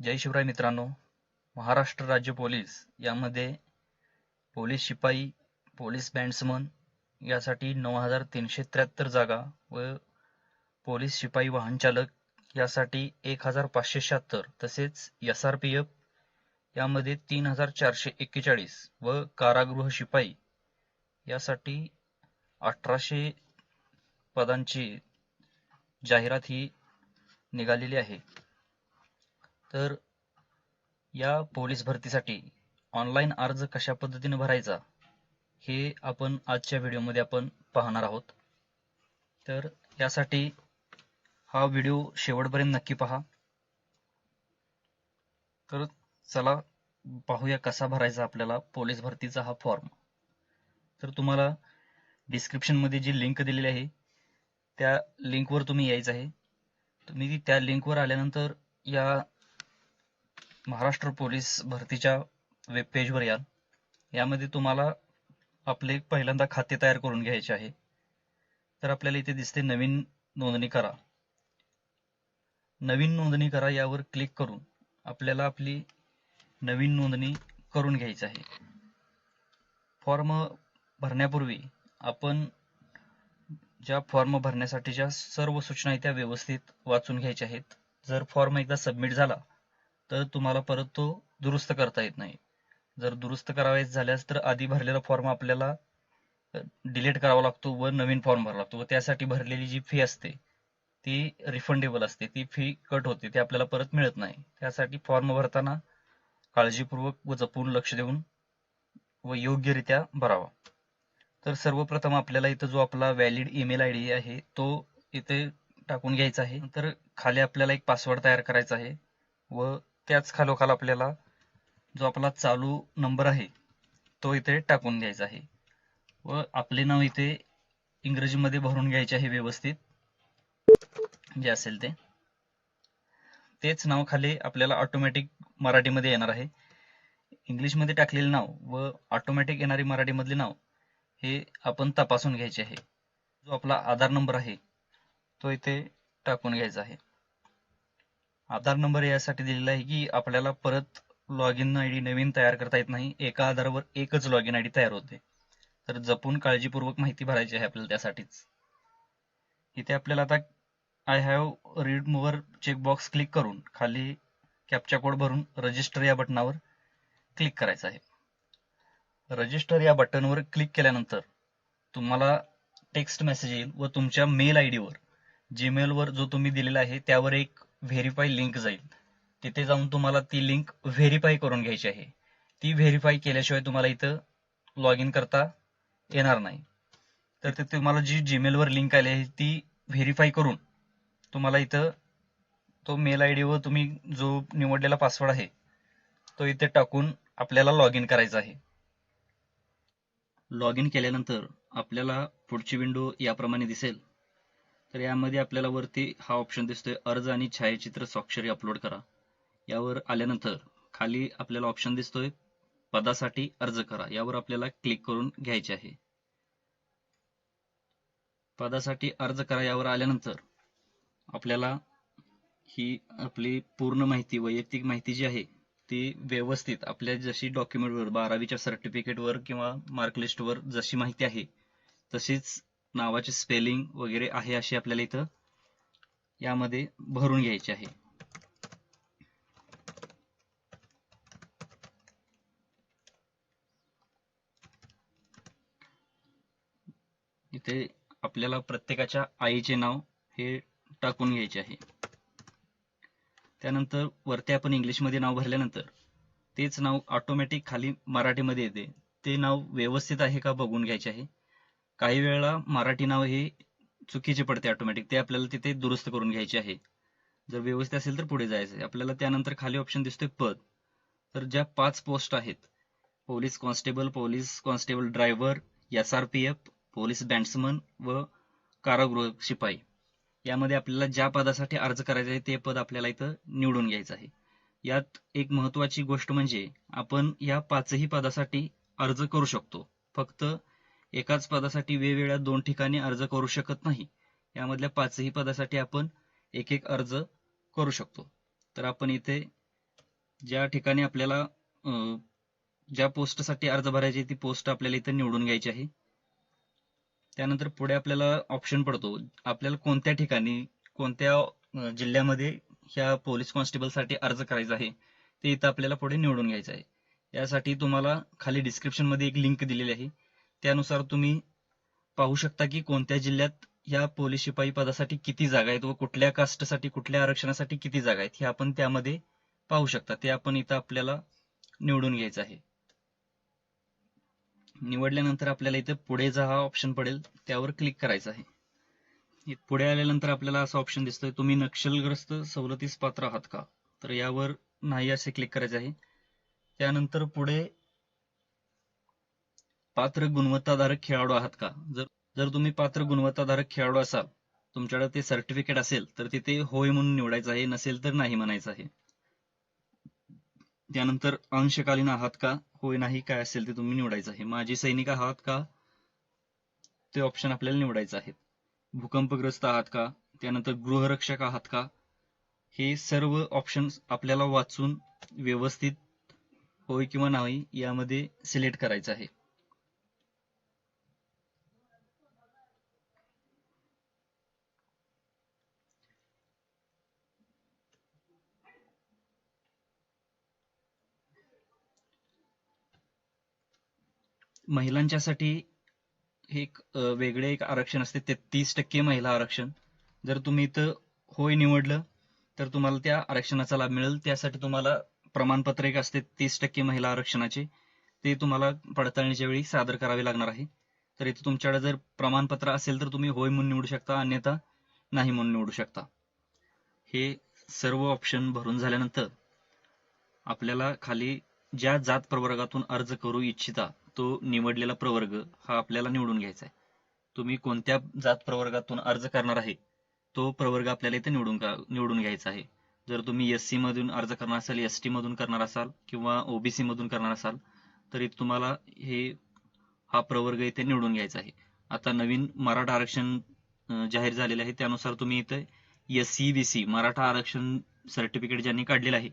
जय शिवराय मित्रांनो महाराष्ट्र राज्य पोलीस यामध्ये पोलीस शिपाई पोलीस बँड्समन यासाठी नऊ हजार तीनशे त्र्याहत्तर जागा व पोलीस शिपाई वाहन चालक यासाठी एक हजार पाचशे शहात्तर तसेच एस आर पी एफ यामध्ये तीन हजार चारशे एक्केचाळीस व कारागृह शिपाई यासाठी अठराशे पदांची जाहिरात ही निघालेली आहे. तर या पोलीस भरतीसाठी ऑनलाईन अर्ज कशा पद्धतीने भरायचा हे आपण आजच्या व्हिडिओमध्ये आपण पाहणार आहोत. तर यासाठी हा व्हिडिओ शेवटपर्यंत नक्की पहा. तर चला पाहूया कसा भरायचा आपल्याला पोलीस भरतीचा हा फॉर्म तर तुम्हाला डिस्क्रिप्शनमध्ये जी लिंक दिलेली आहे त्या लिंकवर तुम्ही यायचं आहे. तुम्ही त्या लिंकवर आल्यानंतर या महाराष्ट्र पोलीस भरतीच्या वेब पेजवर याल यामध्ये तुम्हाला आपले पहिल्यांदा खाते तयार करून घ्यायचे आहे. तर आपल्याला इथे दिसते नवीन नोंदणी करा. नवीन नोंदणी करा यावर क्लिक करून आपल्याला आपली नवीन नोंदणी करून घ्यायची आहे. फॉर्म भरण्यापूर्वी आपण ज्या फॉर्म भरण्यासाठीच्या सर्व सूचना त्या व्यवस्थित वाचून घ्यायच्या आहेत. जर फॉर्म एकदा सबमिट झाला तर तुम्हाला परत तो दुरुस्त करता येत नाही. जर दुरुस्त करावायचं झाल्यास तर आधी भरलेला फॉर्म आपल्याला डिलीट करावा लागतो व नवीन फॉर्म भरावा लागतो व त्यासाठी भरलेली जी फी असते ती रिफंडेबल असते. ती फी कट होते ती आपल्याला परत मिळत नाही. त्यासाठी फॉर्म भरताना काळजीपूर्वक व जपून लक्ष देऊन व योग्यरित्या भरावा. तर सर्वप्रथम आपल्याला इथं जो आपला व्हॅलिड ईमेल आय डी आहे तो इथे टाकून घ्यायचा आहे. नंतर खाली आपल्याला एक पासवर्ड तयार करायचा आहे व त्याच खालोखाल आपल्याला जो आपला चालू नंबर आहे तो इथे टाकून द्यायचा आहे. व आपले नाव इथे इंग्रजीमध्ये भरून घ्यायचे आहे व्यवस्थित. जे असेल ते. तेच नाव खाली आपल्याला ऑटोमॅटिक मराठीमध्ये येणार आहे. इंग्लिशमध्ये टाकलेले नाव व ऑटोमॅटिक येणारी मराठीमधले नाव हे आपण तपासून घ्यायचे आहे. जो आपला आधार नंबर आहे तो इथे टाकून घ्यायचा आहे. आधार नंबर यासाठी दिलेला आहे की आपल्याला परत लॉग इन आय डी नवीन तयार करता येत नाही. एका आधारावर एकच लॉग इन आय डी तयार होते. तर जपून काळजीपूर्वक माहिती भरायची आहे आपल्याला त्यासाठीच. इथे आपल्याला आता I have read mower checkbox click करून खाली कॅप्चा कोड भरून रजिस्टर या बटनावर क्लिक करायचं आहे. रजिस्टर या बटनवर क्लिक केल्यानंतर तुम्हाला टेक्स्ट मेसेज येईल व तुमच्या मेल आय डीवर जीमेलवर जो तुम्ही दिलेला आहे त्यावर एक व्हेरीफाय लिंक जाईल. तिथे जाऊन तुम्हाला ती लिंक व्हेरीफाय करून घ्यायची आहे. ती व्हेरीफाय केल्याशिवाय तुम्हाला इथं लॉग इन करता येणार नाही. तर ते तुम्हाला जी जीमेलवर लिंक आली आहे ती व्हेरीफाय करून तुम्हाला इथं तो मेल आय डी व तुम्ही जो निवडलेला पासवर्ड आहे तो इथे टाकून आपल्याला लॉग इन करायचा आहे. लॉग इन केल्यानंतर आपल्याला पुढची विंडो याप्रमाणे दिसेल. तर यामध्ये आपल्याला वरती हा ऑप्शन दिसतोय. अर्ज आणि छायाचित्र स्वाक्षरी अपलोड करा. यावर आल्यानंतर खाली आपल्याला ऑप्शन दिसतोय. पदासाठी अर्ज करा. यावर आपल्याला क्लिक करून घ्यायचे आहे. पदासाठी अर्ज करा. यावर आल्यानंतर आपल्याला ही आपली पूर्ण माहिती वैयक्तिक माहिती जी आहे ती व्यवस्थित आपल्या जशी डॉक्युमेंटवर बारावीच्या सर्टिफिकेटवर किंवा मार्कलिस्टवर जशी माहिती आहे तशीच नावाचे स्पेलिंग वगैरे आहे अशी आपल्याला इथं यामध्ये भरून घ्यायची आहे. इथे आपल्याला प्रत्येकाच्या आईचे नाव हे टाकून घ्यायचे आहे. त्यानंतर वरती आपण इंग्लिशमध्ये नाव भरल्यानंतर तेच नाव ऑटोमॅटिक खाली मराठीमध्ये येते. ते नाव व्यवस्थित आहे का बघून घ्यायचे आहे. काही वेळेला मराठी नाव हे चुकीचे पडते ऑटोमॅटिक ते आपल्याला तिथे दुरुस्त करून घ्यायचे आहे. जर व्यवस्थित असेल तर पुढे जायचं आहे आपल्याला त्यानंतर खाली ऑप्शन दिसतोय पद. तर ज्या पाच पोस्ट आहेत police constable police constable driver S R P F police bandsman व कारागृह शिपाई. यामध्ये आपल्याला ज्या पदासाठी अर्ज करायचा आहे ते पद आपल्याला इथं निवडून घ्यायचं आहे. यात एक महत्वाची गोष्ट म्हणजे आपण या पाचही पदासाठी अर्ज करू शकतो. फक्त एकाच पदासाठी वेगवेगळ्या दोन ठिकाणी अर्ज करू शकत नाही. यामधल्या पाचही पदासाठी आपण एक एक अर्ज करू शकतो. तर आपण इथे ज्या ठिकाणी आपल्याला ज्या पोस्टसाठी अर्ज भरायची आहे ती पोस्ट आपल्याला इथं निवडून घ्यायची आहे. त्यानंतर पुढे आपल्याला ऑप्शन पडतो. आपल्याला कोणत्या ठिकाणी कोणत्या जिल्ह्यामध्ये ह्या पोलीस कॉन्स्टेबलसाठी अर्ज करायचा आहे ते इथं आपल्याला पुढे निवडून घ्यायचं आहे. यासाठी तुम्हाला खाली डिस्क्रिप्शनमध्ये एक लिंक दिलेली आहे. त्यानुसार तुम्ही पाहू शकता की कोणत्या जिल्ह्यात या पोलीस शिपाई पदासाठी किती जागा आहेत व कुठल्या कास्टसाठी कुठल्या आरक्षणासाठी किती जागा आहेत हे आपण त्यामध्ये पाहू शकता. ते आपण इथं आपल्याला निवडून घ्यायचं आहे. निवडल्यानंतर आपल्याला इथे पुढेचा हा ऑप्शन पडेल त्यावर क्लिक करायचं आहे. पुढे आल्यानंतर आपल्याला असा ऑप्शन दिसतोय तुम्ही नक्षलग्रस्त सवलतीस पात्र आहात का? तर यावर नाही असे क्लिक करायचे आहे. त्यानंतर पुढे पात्र गुणवत्ताधारक खेळाडू आहात का? जर जर तुम्ही पात्र गुणवत्ताधारक खेळाडू असाल तुमच्याकडे ते सर्टिफिकेट असेल तर तिथे होय म्हणून निवडायचं आहे नसेल तर नाही म्हणायचं आहे. त्यानंतर अंशकालीन आहात का? होय नाही काय असेल ते तुम्ही निवडायचं आहे. माजी सैनिक आहात का? ते ऑप्शन आपल्याला निवडायचं आहे. भूकंपग्रस्त आहात का? त्यानंतर गृहरक्षक आहात का? हे सर्व ऑप्शन आपल्याला वाचून व्यवस्थित होय किंवा नाही यामध्ये सिलेक्ट करायचं आहे. महिलांच्यासाठी हे एक वेगळे एक आरक्षण असते. तेहतीस टक्के महिला आरक्षण. जर तुम्ही इथं होय निवडलं तर तुम्हाला त्या आरक्षणाचा लाभ मिळेल. त्यासाठी तुम्हाला प्रमाणपत्र एक असते तीस टक्के महिला आरक्षणाचे. ते तुम्हाला पडताळणीच्या वेळी सादर करावे लागणार आहे. तर इथे तुमच्याकडे जर प्रमाणपत्र असेल तर तुम्ही होय म्हणून निवडू शकता अन्यथा नाही म्हणून निवडू शकता. हे सर्व ऑप्शन भरून झाल्यानंतर आपल्याला खाली ज्या जात प्रवर्गातून अर्ज करू इच्छिता तो निवडलेला प्रवर्ग हा आपल्याला निवडून घ्यायचा आहे तुम्ही कोणत्या जात प्रवर्गातून अर्ज करणार आहे तो प्रवर्ग आपल्याला इथे निवडून निवडून घ्यायचा आहे. जर तुम्ही एस सी मधून अर्ज करणार असाल एस टी मधून करणार असाल किंवा ओबीसी मधून करणार असाल तर तुम्हाला हे हा प्रवर्ग इथे निवडून घ्यायचा आहे. आता नवीन मराठा आरक्षण जाहीर झालेले आहे त्यानुसार तुम्ही इथे S C B C Maratha आरक्षण सर्टिफिकेट ज्यांनी काढलेलं आहे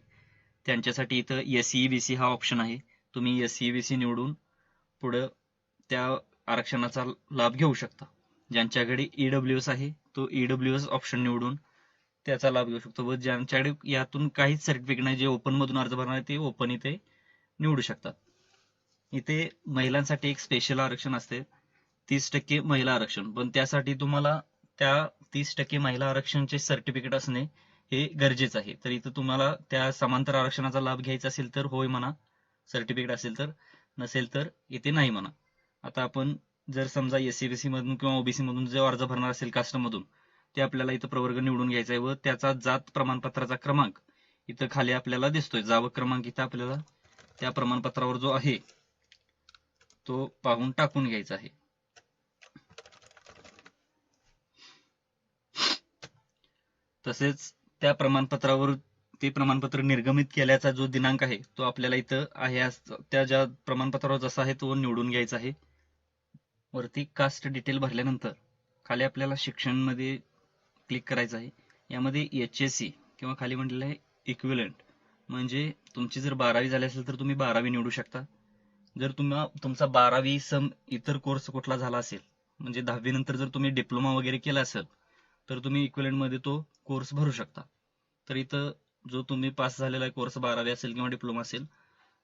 त्यांच्यासाठी इथं एस बी सी हा ऑप्शन आहे. तुम्ही एस बी सी निवडून पुढं त्या आरक्षणाचा लाभ घेऊ शकता. ज्यांच्याकडे ईडब्ल्यू एस आहे तो ईडब्ल्यू एस ऑप्शन निवडून त्याचा लाभ घेऊ शकतो व ज्यांच्याकडे यातून काहीच सर्टिफिकेट नाही जे ओपन मधून अर्ज भरणार ते ओपन इथे निवडू शकतात. इथे महिलांसाठी एक स्पेशल आरक्षण असते तीस टक्के महिला आरक्षण. पण त्यासाठी तुम्हाला त्या तीस टक्के महिला आरक्षणचे सर्टिफिकेट असणे हे गरजेचं आहे. तर इथं तुम्हाला त्या समांतर आरक्षणाचा लाभ घ्यायचा असेल तर होय म्हणा सर्टिफिकेट असेल तर. नसेल तर इथे नाही म्हणा. आता आपण जर समजा एससीबीसी मधून किंवा ओबीसी मधून जो अर्ज भरणार असेल कास्टमधून ते आपल्याला इथं प्रवर्ग निवडून घ्यायचा आहे व त्याचा जात प्रमाणपत्राचा क्रमांक इथं खाली आपल्याला दिसतोय. जाव क्रमांक इथं आपल्याला त्या प्रमाणपत्रावर जो आहे तो पाहून टाकून घ्यायचा आहे. तसेच त्या प्रमाणपत्रावर ते प्रमाणपत्र निर्गमित केल्याचा जो दिनांक आहे तो आपल्याला इथं आहे. अस- त्या ज्या प्रमाणपत्रावर जसा आहे तो निवडून घ्यायचा आहे. वरती कास्ट डिटेल भरल्यानंतर खाली आपल्याला शिक्षणमध्ये क्लिक करायचं आहे. यामध्ये एच एस सी किंवा खाली म्हटलेलं आहे इक्विलंट म्हणजे तुमची जर बारावी झाली असेल तर तुम्ही बारावी निवडू शकता. जर तुम्हाला तुमचा बारावी सम इतर कोर्स कुठला झाला असेल म्हणजे दहावी नंतर जर तुम्ही डिप्लोमा वगैरे केला असेल तर तुम्ही इक्विलंटमध्ये तो कोर्स भरू शकता. तर इथं जो तुम्ही पास झालेला कोर्स बारावी असेल किंवा डिप्लोमा असेल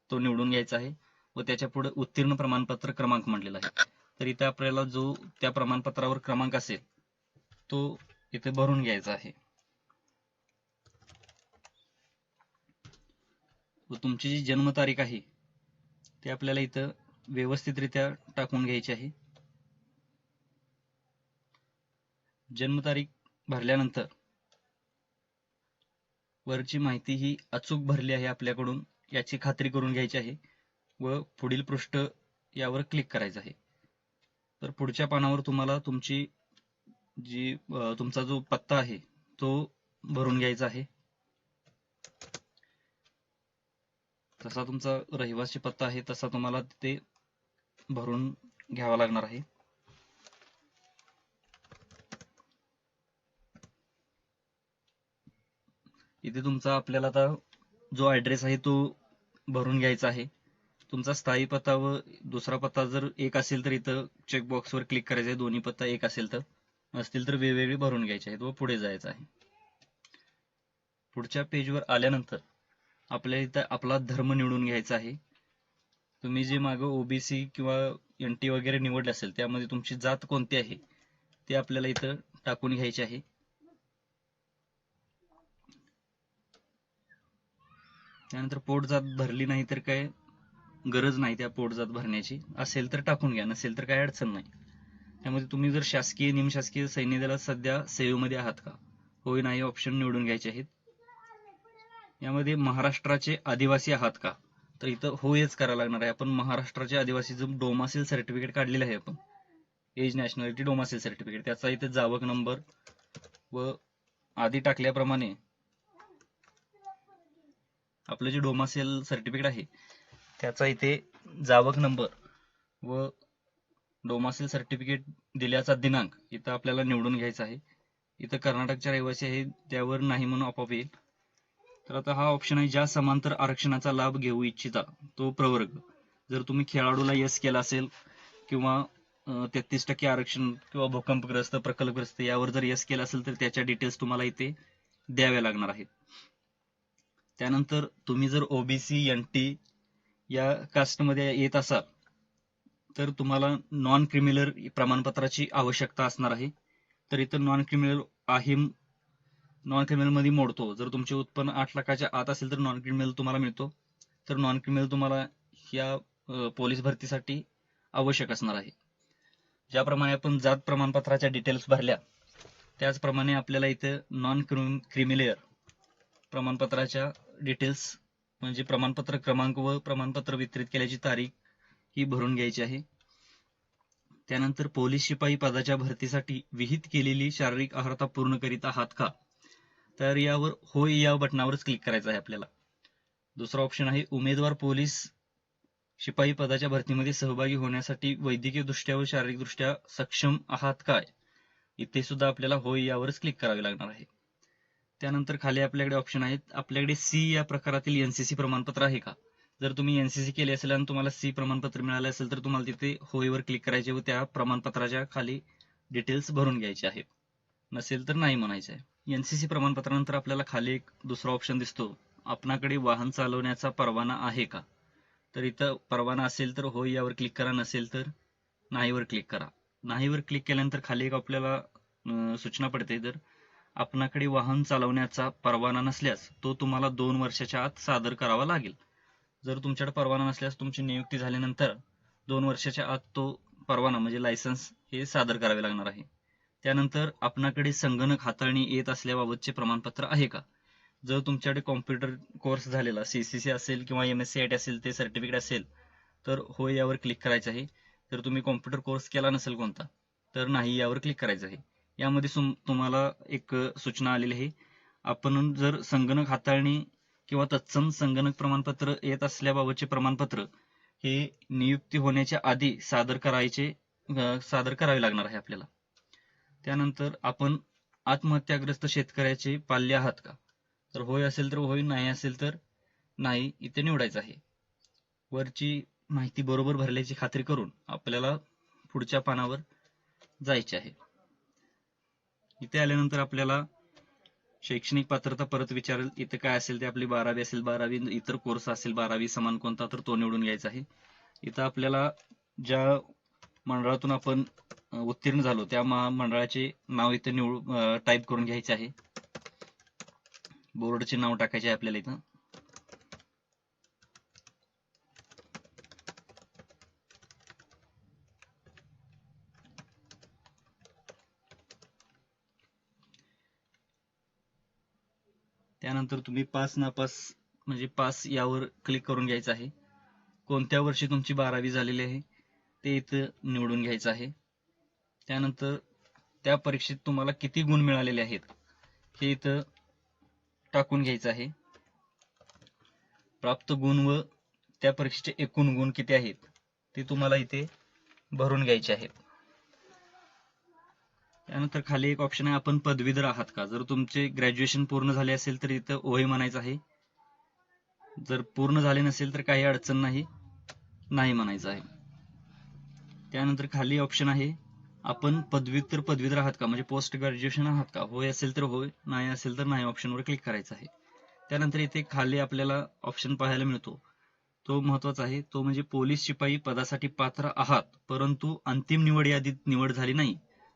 तो निवडून घ्यायचा आहे व त्याच्या पुढे उत्तीर्ण प्रमाणपत्र क्रमांक म्हटलेला आहे. तर इथे आपल्याला जो त्या प्रमाणपत्रावर क्रमांक असेल तो इथे भरून घ्यायचा आहे. व तुमची जी जन्मतारीख आहे ती आपल्याला इथं व्यवस्थितरित्या टाकून घ्यायची आहे. जन्मतारीख भरल्यानंतर वरची माहिती ही अचूक भरली आहे आपल्याकडून याची खात्री करून घ्यायची आहे व पुढील पृष्ठ यावर क्लिक करायचं आहे. तर पुढच्या पानावर तुम्हाला तुमची जी तुमचा जो पत्ता आहे तो भरून घ्यायचा आहे. तसा तुमचा रहिवासी पत्ता आहे तसा तुम्हाला ते भरून घ्यावा लागणार आहे. इथे तुमचा आपल्याला आता जो ऍड्रेस आहे तो भरून घ्यायचा आहे. तुमचा स्थायी पत्ता व दुसरा पत्ता जर एक असेल तर इथं चेकबॉक्सवर क्लिक करायचं आहे. दोन्ही पत्ता एक असेल तर. असतील तर वेगवेगळे भरून घ्यायचे आहेत व पुढे जायचं आहे. पुढच्या पेजवर आल्यानंतर आपल्या इथं आपला धर्म निवडून घ्यायचा आहे. तुम्ही जे मागं ओबीसी किंवा एन टी वगैरे निवडले असेल त्यामध्ये तुमची जात कोणती आहे ते आपल्याला इथं टाकून घ्यायची आहे. त्यानंतर पोटजात भरली नाही तर काय गरज नाही त्या पोटजात भरण्याची. असेल तर टाकून घ्या नसेल तर काय अडचण नाही. त्यामध्ये तुम्ही जर शासकीय निमशासकीय सैन्य दलात सध्या सेवेमध्ये आहात का? होय नाही ऑप्शन निवडून घ्यायचे आहेत. यामध्ये महाराष्ट्राचे आदिवासी आहात का? तर इथं होयच करावं लागणार आहे. आपण महाराष्ट्राचे आदिवासी जो डोमासिल सर्टिफिकेट काढलेलं आहे आपण. एज नॅशनॅलिटी डोमासिल सर्टिफिकेट त्याचा इथे जावक नंबर व आधी टाकल्याप्रमाणे आपलं जे डोमासेल सर्टिफिकेट आहे त्याचा इथे जावक नंबर व डोमासेल सर्टिफिकेट दिल्याचा दिनांक इथं आपल्याला निवडून घ्यायचा आहे. इथं कर्नाटकच्या रहिवासी आहे त्यावर नाही म्हणून आपोआप येईल. तर आता हा ऑप्शन आहे ज्या समांतर आरक्षणाचा लाभ घेऊ इच्छिता तो प्रवर्ग. जर तुम्ही खेळाडूला यस केला असेल किंवा तेहतीस टक्के आरक्षण किंवा भूकंपग्रस्त प्रकल्पग्रस्त यावर जर यस केला असेल तर त्याच्या डिटेल्स तुम्हाला इथे द्याव्या लागणार आहेत. त्यानंतर तुम्ही जर ओबीसी एन टी या कास्टमध्ये येत असाल तर तुम्हाला नॉन क्रिमिनल प्रमाणपत्राची आवश्यकता असणार आहे. तर इथं नॉन क्रिमिनल आहे नॉन क्रिमिनलमध्ये मोडतो. जर तुमचे उत्पन्न आठ लाखाच्या आत असेल तर नॉन क्रिमिनल तुम्हाला मिळतो. तर नॉन क्रिमिनल तुम्हाला या पोलीस भरतीसाठी आवश्यक असणार आहे. ज्याप्रमाणे आपण जात प्रमाणपत्राच्या डिटेल्स भरल्या त्याचप्रमाणे आपल्याला इथं नॉन क्रिमिलेअर प्रमाणपत्राच्या डिटेल्स म्हणजे प्रमाणपत्र क्रमांक व प्रमाणपत्र वितरित केल्याची तारीख ही भरून घ्यायची आहे. त्यानंतर पोलीस शिपाई पदाच्या भरतीसाठी विहित केलेली शारीरिक अर्हता पूर्ण करीत आहात का? तर यावर होय या बटनावरच क्लिक करायचं आहे आपल्याला. दुसरा ऑप्शन आहे उमेदवार पोलीस शिपाई पदाच्या भरतीमध्ये सहभागी होण्यासाठी वैद्यकीय दृष्ट्या व शारीरिक दृष्ट्या सक्षम आहात काय? इथे सुद्धा आपल्याला होय यावरच क्लिक करावे लागणार आहे. त्यानंतर खाली आपल्याकडे ऑप्शन आहेत. आपल्याकडे सी या प्रकारातील एनसीसी प्रमाणपत्र आहे का? जर तुम्ही एनसीसी केले असेल आणि तुम्हाला सी प्रमाणपत्र मिळाले असेल तर तुम्हाला तिथे होईवर क्लिक करायचे व त्या प्रमाणपत्राच्या खाली डिटेल्स भरून घ्यायचे आहेत नसेल तर नाही म्हणायचे आहे. एनसीसी प्रमाणपत्रानंतर आपल्याला खाली एक दुसरा ऑप्शन दिसतो. आपणाकडे वाहन चालवण्याचा परवाना आहे का? तर इथं परवाना असेल तर होय यावर क्लिक करा नसेल तर नाहीवर क्लिक करा. नाहीवर क्लिक केल्यानंतर खाली एक आपल्याला सूचना पडते. तर आपणाकडे वाहन चालवण्याचा परवाना नसल्यास तो तुम्हाला दोन वर्षाच्या आत सादर करावा लागेल. जर तुमच्याकडे परवाना नसल्यास तुमची नियुक्ती झाल्यानंतर दोन वर्षाच्या आत तो परवाना म्हणजे लायसन्स हे सादर करावे लागणार आहे. त्यानंतर आपणाकडे संगणक हाताळणी येत असल्याबाबतचे प्रमाणपत्र आहे का? जर तुमच्याकडे कॉम्प्युटर कोर्स झालेला सीसीसी असेल किंवा M S C I T असेल ते सर्टिफिकेट असेल तर होय यावर क्लिक करायचं आहे. जर तुम्ही कॉम्प्युटर कोर्स केला नसेल कोणता तर नाही यावर क्लिक करायचं आहे. यामध्ये तुम्हाला एक सूचना आलेली आहे. आपण जर संगणक हाताळणी किंवा तत्सम संगणक प्रमाणपत्र येत असल्याबाबतचे प्रमाणपत्र हे नियुक्ती होण्याच्या आधी सादर करायचे सादर करावे लागणार आहे आपल्याला. त्यानंतर आपण आत्महत्याग्रस्त शेतकऱ्याचे पाल्य आहात का? तर होय असेल तर होय नाही असेल तर नाही इथे निवडायचं आहे. वरची माहिती बरोबर भरल्याची खात्री करून आपल्याला पुढच्या पानावर जायचे आहे. इथे आल्यानंतर आपल्याला शैक्षणिक पात्रता परत विचारेल. इथे काय असेल ते आपली बारावी असेल बारावी इतर कोर्स असेल बारावी समान कोणता तर तो निवडून घ्यायचा आहे. इथं आपल्याला ज्या मंडळातून आपण उत्तीर्ण झालो त्या मंडळाचे नाव इथे निवड टाईप करून घ्यायचे आहे. बोर्डचे नाव टाकायचे आहे आपल्याला इथं. त्यानंतर तुम्ही पास नापास म्हणजे पास यावर क्लिक करून घ्यायचं आहे. कोणत्या वर्षी तुमची बारावी झालेली आहे ते इथं निवडून घ्यायचं आहे. त्यानंतर त्या परीक्षेत तुम्हाला किती गुण मिळालेले आहेत हे इथं टाकून घ्यायचं आहे. प्राप्त गुण व त्या परीक्षेचे एकूण गुण किती आहेत ते तुम्हाला इथे भरून घ्यायचे आहेत. त्यानंतर खाली एक ऑप्शन आहे आपण पदवीधर आहात का? जर तुमचे ग्रॅज्युएशन पूर्ण झाले असेल तर इथं ओहे म्हणायचं आहे. जर पूर्ण झाले नसेल तर काही अडचण नाही नाही म्हणायचं आहे. त्यानंतर खाली ऑप्शन आहे आपण पदव्युत्तर पदवीधर आहात का? म्हणजे पोस्ट ग्रॅज्युएशन आहात का? होय असेल तर होय नाही असेल तर नाही ऑप्शनवर क्लिक करायचं आहे. त्यानंतर इथे खाली आपल्याला ऑप्शन पाहायला मिळतो. तो महत्त्वाचा आहे तो म्हणजे पोलीस शिपाई पदासाठी पात्र आहात परंतु अंतिम निवड यादीत निवड झाली नाही.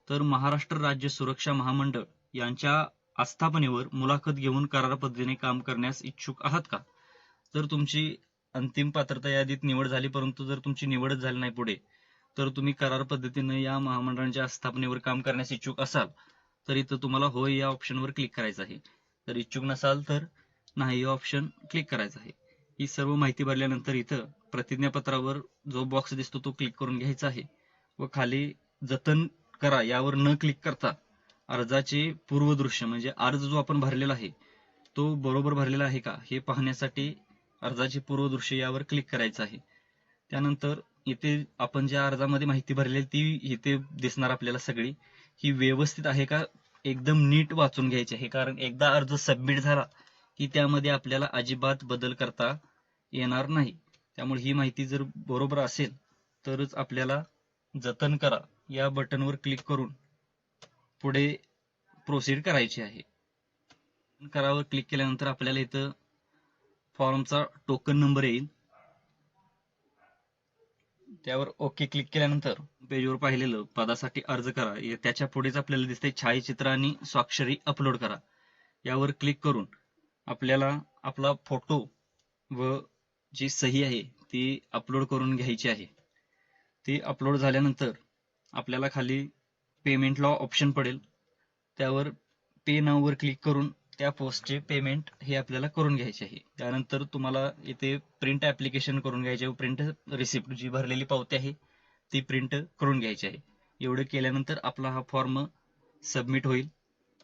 तर महाराष्ट्र राज्य सुरक्षा महामंडळ यांच्या आस्थापनेवर मुलाखत घेऊन करार पद्धतीने काम करण्यास इच्छुक आहात का? जर तुमची अंतिम पात्रता यादीत निवड झाली परंतु जर तुमची निवडच झाली नाही पुढे तर तुम्ही करार पद्धतीने या महामंडळाच्या आस्थापनेवर काम करण्यास इच्छुक असाल तर इथं तुम्हाला होय या ऑप्शनवर क्लिक करायचं आहे. तर इच्छुक नसाल तर नाही या ऑप्शन क्लिक करायचं आहे. ही सर्व माहिती भरल्यानंतर इथं प्रतिज्ञापत्रावर जो बॉक्स दिसतो तो क्लिक करून घ्यायचा आहे व खाली जतन करा यावर न क्लिक करता अर्जाचे पूर्वदृश्य म्हणजे अर्ज जो आपण भरलेला आहे तो बरोबर भरलेला आहे का हे पाहण्यासाठी अर्जाचे पूर्वदृश्य यावर क्लिक करायचं आहे. त्यानंतर इथे आपण ज्या अर्जामध्ये माहिती भरलेली ती इथे दिसणार आपल्याला सगळी. ही व्यवस्थित आहे का एकदम नीट वाचून घ्यायची आहे कारण एकदा अर्ज सबमिट झाला की त्यामध्ये आपल्याला अजिबात बदल करता येणार नाही. त्यामुळे ही माहिती जर बरोबर असेल तरच आपल्याला जतन करा. या बटनवर क्लिक करून पुढे प्रोसीड करायची आहे. करावर क्लिक केल्यानंतर आपल्याला इथं फॉर्मचा टोकन नंबर येईल. त्यावर ओके क्लिक केल्यानंतर पेजवर पाहिलेलं पदासाठी अर्ज करा. त्याच्या पुढेच आपल्याला दिसते छायाचित्र आणि स्वाक्षरी अपलोड करा. यावर क्लिक करून आपल्याला आपला फोटो व जी सही आहे ती अपलोड करून घ्यायची आहे. ती अपलोड झाल्यानंतर आपल्याला खाली पेमेंटला ऑप्शन पडेल. त्यावर पे नाववर क्लिक करून त्या पोस्टचे पेमेंट हे आपल्याला करून घ्यायचे आहे. त्यानंतर तुम्हाला इथे प्रिंट ऍप्लिकेशन करून घ्यायचे प्रिंट रिसिप्ट जी भरलेली पावती आहे ती प्रिंट करून घ्यायची आहे. एवढं केल्यानंतर आपला हा फॉर्म सबमिट होईल.